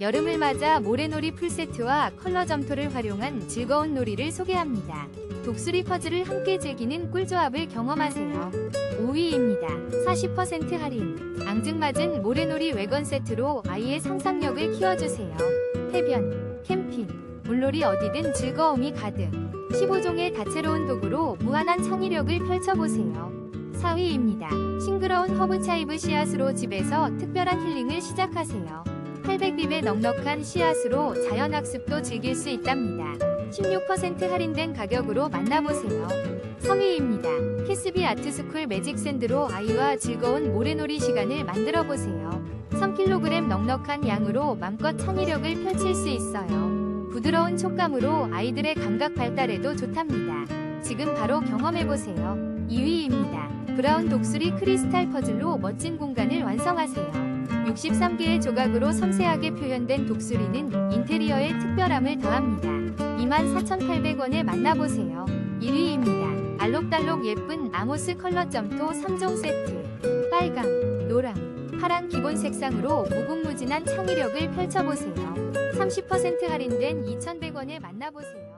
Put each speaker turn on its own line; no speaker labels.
여름을 맞아 모래놀이 풀세트와 컬러 점토를 활용한 즐거운 놀이를 소개합니다. 독수리 퍼즐을 함께 즐기는 꿀조합을 경험하세요. 5위입니다. 40% 할인. 앙증맞은 모래놀이 외건 세트로 아이의 상상력을 키워주세요. 해변, 캠핑, 물놀이 어디든 즐거움이 가득. 15종의 다채로운 도구로 무한한 창의력을 펼쳐보세요. 4위입니다. 싱그러운 허브 차이브 씨앗으로 집에서 특별한 힐링을 시작하세요. 800립의 넉넉한 씨앗으로 자연학습도 즐길 수 있답니다. 16% 할인된 가격으로 만나보세요. 3위입니다. 캐스비 아트스쿨 매직 샌드로 아이와 즐거운 모래놀이 시간을 만들어 보세요. 3kg 넉넉한 양으로 맘껏 창의력을 펼칠 수 있어요. 부드러운 촉감으로 아이들의 감각 발달에도 좋답니다. 지금 바로 경험해 보세요. 2위입니다. 브라운 독수리 크리스탈 퍼즐로 멋진 공간을 완성하세요. 63개의 조각으로 섬세하게 표현된 독수리는 인테리어에 특별함을 더합니다. 24,800원에 만나보세요. 1위입니다. 알록달록 예쁜 아모스 컬러 점토 3종 세트. 빨강, 노랑, 파란 기본 색상으로 무궁무진한 창의력을 펼쳐보세요. 30% 할인된 2,100원에 만나보세요.